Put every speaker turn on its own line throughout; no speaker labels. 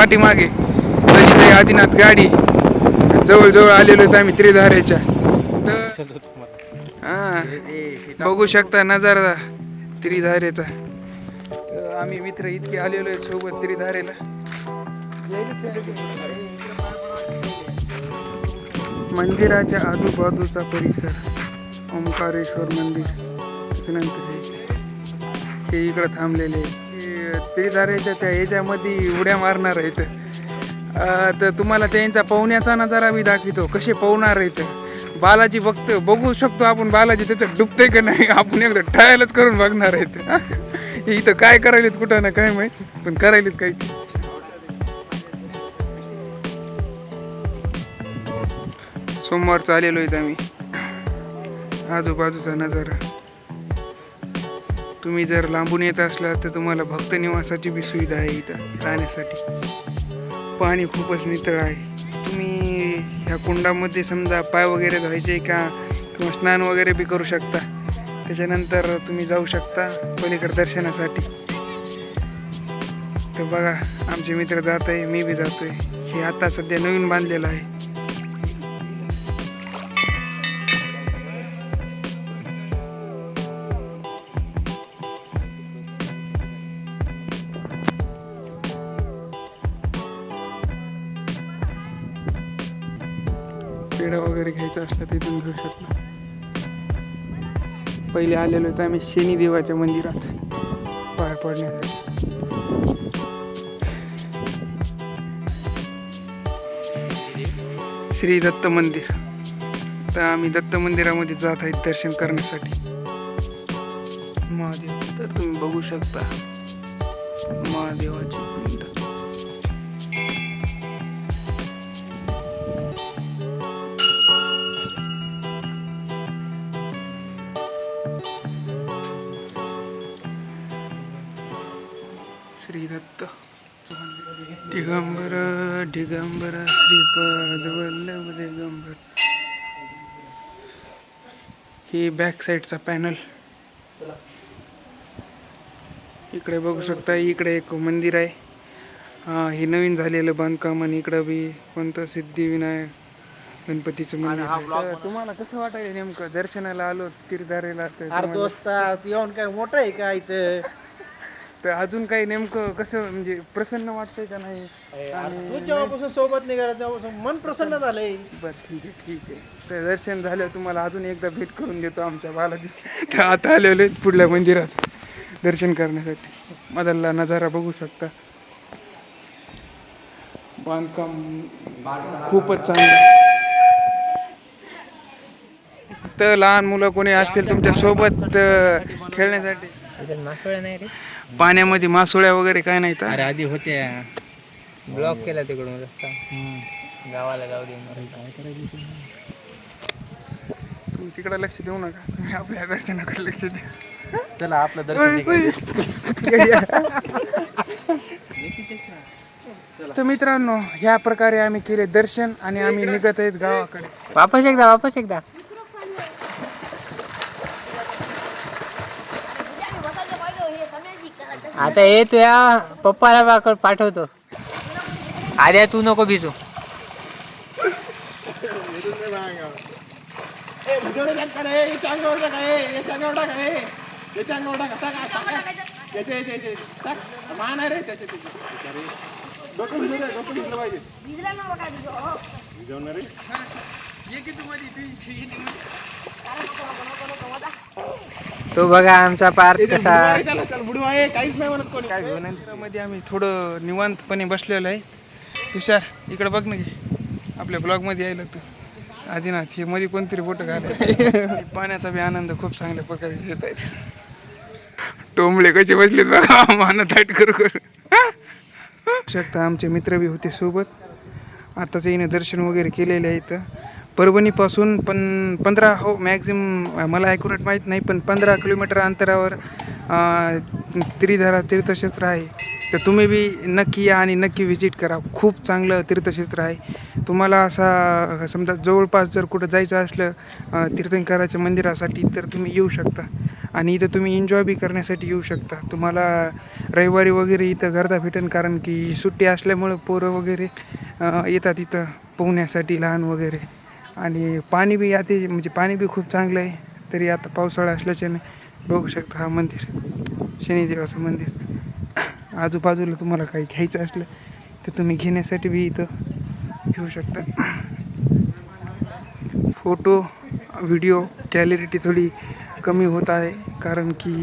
पाठीमागे. सजिताई आदिनाथ गाडी. जवळजवळ आलेलो होतो आम्ही त्रिधारेच्या तर हा बघू शकता नजारा त्रिधारेचा तर आम्ही मित्र इतके आलेलो आहे सोबत त्रिधारेला मंदिराच्या आजूबाजूचा परिसर ओंकारेश्वर मंदिर. त्याच्यानंतर हे इकडं थांबलेले आहे त्रिधारेच्या त्या ह्याच्यामध्ये उड्या मारणार आहेत. तर तुम्हाला त्यांचा पोहण्याचा नजारा मी दाखवतो कसे पोहणार आहेत. बालाजी बघतो बघू शकतो आपण बालाजी त्याच्यात डुबते का नाही आपण एकदा ट्रायलच करून बघणार आहेत. इथं काय करायलेत कुठं ना काय माहीत पण करायलेत काही. सोमवारचं आलेलो आहेत आम्ही. आजूबाजूचा नजारा. तुम्ही जर लांबून येत असला तर तुम्हाला भक्त निवासाची बी सुविधा आहे इथं राहण्यासाठी पाणी खूपच नितळ आहे. तुम्ही ह्या कुंडामध्ये समजा पाय वगैरे धुवायचे का किंवा स्नान वगैरे बी करू शकता. त्याच्यानंतर तुम्ही जाऊ शकता पलीकडे दर्शनासाठी. तर बघा आमचे मित्र जात आहे मी बी जातो आहे हे आता सध्या नवीन बांधलेलं आहे. पेढा वगैरे घ्यायचा असला तिथून घेऊ शकता पहिले आलेलो होतो आम्ही शनिदेवाच्या मंदिरात. पार पडण्यासाठी. श्री दत्त मंदिर. तर आम्ही दत्त मंदिरामध्ये जात आहेत दर्शन करण्यासाठी. महादेव तर तुम्ही बघू शकता. महादेवाची पिंड. दत्त दिगंबर दिगंबर श्रीपाद वल्लभ दिगंबर. ही बॅक साईडचा पॅनल इकडे बघू शकता इकडे एक मंदिर आहे. हा हे नवीन झालेलं बांधकाम आणि इकडं बी कोणतं सिद्धिविनायक गणपतीचं मंदिर तुम्हाला कसं वाटायला नेमकं? दर्शनाला आलो तीर्थारेला तर
अरे
तुम्हाला-
दोस्ता तू येऊन काय मोठं आहे का इथं?
तर अजून काही नेमकं कसं म्हणजे प्रसन्न वाटतंय का नाही?
तू जेव्हापासून सोबत निघाला तेव्हापासून मन प्रसन्न झालंय.
बर ठीक आहे ठीक आहे. तर दर्शन झालं तुम्हाला अजून एकदा भेट करून देतो आमच्या बालाजीची. तर आता आलेलो आहेत पुढल्या मंदिरात दर्शन करण्यासाठी. मधला नजारा बघू शकता. बांधकाम खूपच चांगलं. तर लहान मुलं कोणी असतील तुमच्यासोबत अं, खेळण्यासाठी?
मासोळ्या नाही रे.
पाण्यामध्ये मासोळ्या वगैरे काय नाही तर
अरे आधी होत्या. ब्लॉक केला तिकडून रस्ता. गावाला जाऊ दे.
तुम्ही तिकडे लक्ष देऊ नका. तुम्ही आपल्या दर्शनाकडे लक्ष द्या.
चला आपलं
ओय. तर मित्रांनो ह्या प्रकारे आम्ही केले दर्शन आणि आम्ही निघत आहेत गावाकडे.
वापस एकदा वापस एकदा. आता ये तुया पप्पाला पाकड पाठवतो. आद्या तू नको भिजू. तो बघा आमचा पार्क कसा
काय मध्ये आम्ही थोडं निवांतपणे बसलेलो आहे. हुशार इकडे बघ ना की आपल्या ब्लॉगमध्ये यायला तू. आदिनाथ हे मध्ये कोणतरी बोट घालाय पाण्याचा बी आनंद खूप चांगल्या प्रकारे घेत आहेत. टोंबळे कसे बसलेत बघा मान ताट करू करू. शकता आमचे मित्र बी होते सोबत. आताच येणे दर्शन वगैरे केलेले आहे इथं. परभणीपासून पण पंधरा हो मॅक्झिमम मला ॲक्युरेट माहीत नाही पण पंधरा किलोमीटर अंतरावर त्रिधारा तीर्थक्षेत्र आहे. तर तुम्ही बी नक्की या आणि नक्की व्हिजिट करा. खूप चांगलं तीर्थक्षेत्र आहे. तुम्हाला असा समजा जवळपास जर कुठं जायचं असलं तीर्थंकराच्या मंदिरासाठी तर तुम्ही येऊ शकता. आणि इथं तुम्ही एन्जॉय बी करण्यासाठी येऊ शकता. तुम्हाला रविवारी वगैरे इथं गर्दा भेटेन कारण की सुट्टी असल्यामुळं पोरं वगैरे येतात इथं पोहण्यासाठी लहान वगैरे. आणि पाणी बी याते म्हणजे पाणी बी खूप चांगलं आहे. तरी आता पावसाळा असल्याच्याने बघू शकता हा मंदिर. शनिदेवाचं मंदिर. आजूबाजूला तुम्हाला काही घ्यायचं असलं तर तुम्ही घेण्यासाठी बी इथं घेऊ शकता. फोटो व्हिडिओ गॅलरिटी थोडी कमी होत आहे. कारण की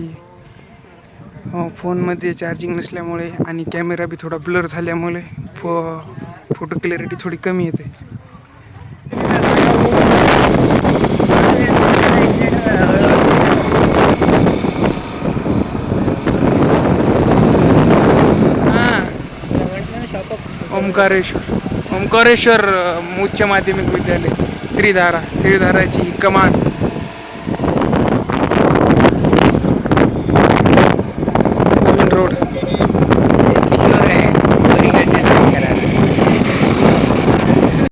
फोनमध्ये चार्जिंग नसल्यामुळे आणि कॅमेरा बी थोडा ब्लर झाल्यामुळे फो फोटो क्लॅरिटी थोडी कमी येते. ओंकारेश्वर. ओंकारेश्वर उच्च माध्यमिक विद्यालय. त्रिधारा त्रिधाराची कमान.